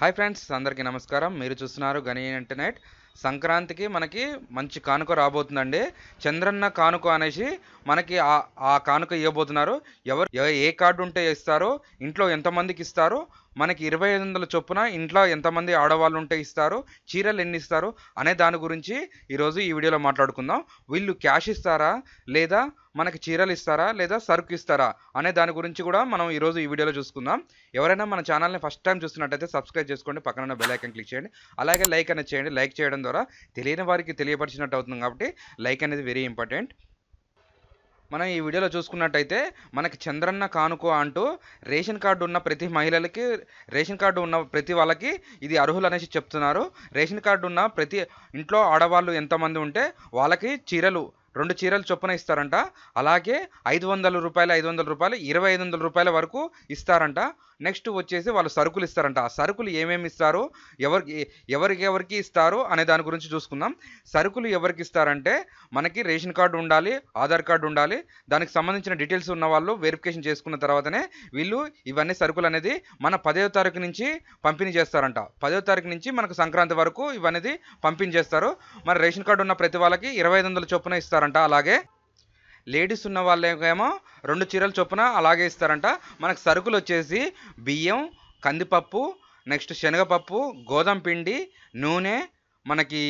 Hi friends అందరికీ నమస్కారం. మీరు చూస్తున్నారు గని ఇంటర్నెట్. సంక్రాంతికి మనకి మంచి కానుక రాబోతుందండి. చంద్రన్న కానుక అనేసి మనకి ఆ కానుక ఇవ్వబోతున్నారు. ఎవరు ఏ కార్డు ఉంటే ఇస్తారో ఇంట్లో ఎంతమందికి ఇస్తారు మనకి ఇరవై ఐదు వందల చొప్పున ఇంట్లో ఎంతమంది ఆడవాళ్ళు ఉంటే ఇస్తారు చీరలు ఎన్ని ఇస్తారు అనే దాని గురించి ఈరోజు ఈ వీడియోలో మాట్లాడుకుందాం. వీళ్ళు క్యాష్ ఇస్తారా లేదా మనకి చీరలు ఇస్తారా లేదా సరుకు ఇస్తారా అనే దాని గురించి కూడా మనం ఈరోజు ఈ వీడియోలో చూసుకుందాం. ఎవరైనా మన ఛానల్ని ఫస్ట్ టైం చూస్తున్నట్టయితే సబ్స్క్రైబ్ చేసుకోండి పక్కన ఉన్న బెల్ క్లిక్ చేయండి. అలాగే లైక్ అనేది చేయండి. లైక్ చేయడం ద్వారా తెలియని వారికి తెలియపరిచినట్టు అవుతుంది కాబట్టి లైక్ అనేది వెరీ ఇంపార్టెంట్. మనం ఈ వీడియోలో చూసుకున్నట్టయితే మనకి చంద్రన్న కానుక అంటూ రేషన్ కార్డు ఉన్న ప్రతి మహిళలకి రేషన్ కార్డు ఉన్న ప్రతి వాళ్ళకి ఇది అర్హులు అనేసి చెప్తున్నారు. రేషన్ కార్డు ఉన్న ప్రతి ఇంట్లో ఆడవాళ్ళు ఎంతమంది ఉంటే వాళ్ళకి చీరలు రెండు చీరలు చొప్పున ఇస్తారంట. అలాగే ఐదు వందల రూపాయలు ఐదు వందల రూపాయలు ఇరవై ఐదు వందల రూపాయల వరకు ఇస్తారంట. నెక్స్ట్ వచ్చేసి వాళ్ళు సరుకులు ఇస్తారంట. ఆ సరుకులు ఏమేమి ఇస్తారు? ఎవరికి ఎవరికి ఎవరికి ఇస్తారు? అనే దాని గురించి చూసుకుందాం. సరుకులు ఎవరికి ఇస్తారంటే మనకి రేషన్ కార్డు ఉండాలి ఆధార్ కార్డు ఉండాలి. దానికి సంబంధించిన డీటెయిల్స్ ఉన్న వాళ్ళు వెరిఫికేషన్ చేసుకున్న తర్వాతనే వీళ్ళు ఇవన్నీ సరుకులు అనేది మన పదవ తారీఖు నుంచి పంపిణీ చేస్తారంట. పదవ తారీఖు నుంచి మనకు సంక్రాంతి వరకు ఇవన్నీ పంపిణీ చేస్తారు. మరి రేషన్ కార్డు ఉన్న ప్రతి వాళ్ళకి ఇరవై ఐదు వందల చొప్పున ఇస్తారు ఇస్తారంట. అలాగే లేడీస్ ఉన్న వాళ్ళకేమో రెండు చీరల చొప్పున అలాగే ఇస్తారంట. మనకు సరుకులు వచ్చేసి బియ్యం కందిపప్పు నెక్స్ట్ శనగపప్పు గోధుమ పిండి నూనె మనకి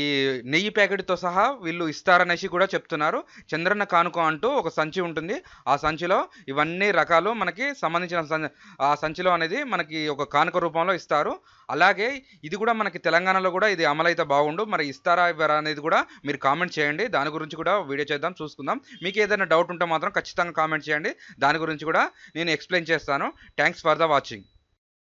నెయ్యి ప్యాకెట్తో సహా వీళ్ళు ఇస్తారనేసి కూడా చెప్తున్నారు. చంద్రన్న కానుక అంటూ ఒక సంచి ఉంటుంది. ఆ సంచిలో ఇవన్నీ రకాలు మనకి సంబంధించిన ఆ సంచిలో అనేది మనకి ఒక కానుక రూపంలో ఇస్తారు. అలాగే ఇది కూడా మనకి తెలంగాణలో కూడా ఇది అమలైతే బాగుండు. మరి ఇస్తారా ఇవ్వరా అనేది కూడా మీరు కామెంట్ చేయండి. దాని గురించి కూడా వీడియో చేద్దాం చూసుకుందాం. మీకు ఏదైనా డౌట్ ఉంటే మాత్రం ఖచ్చితంగా కామెంట్ చేయండి. దాని గురించి కూడా నేను ఎక్స్ప్లెయిన్ చేస్తాను. Thanks for the watching.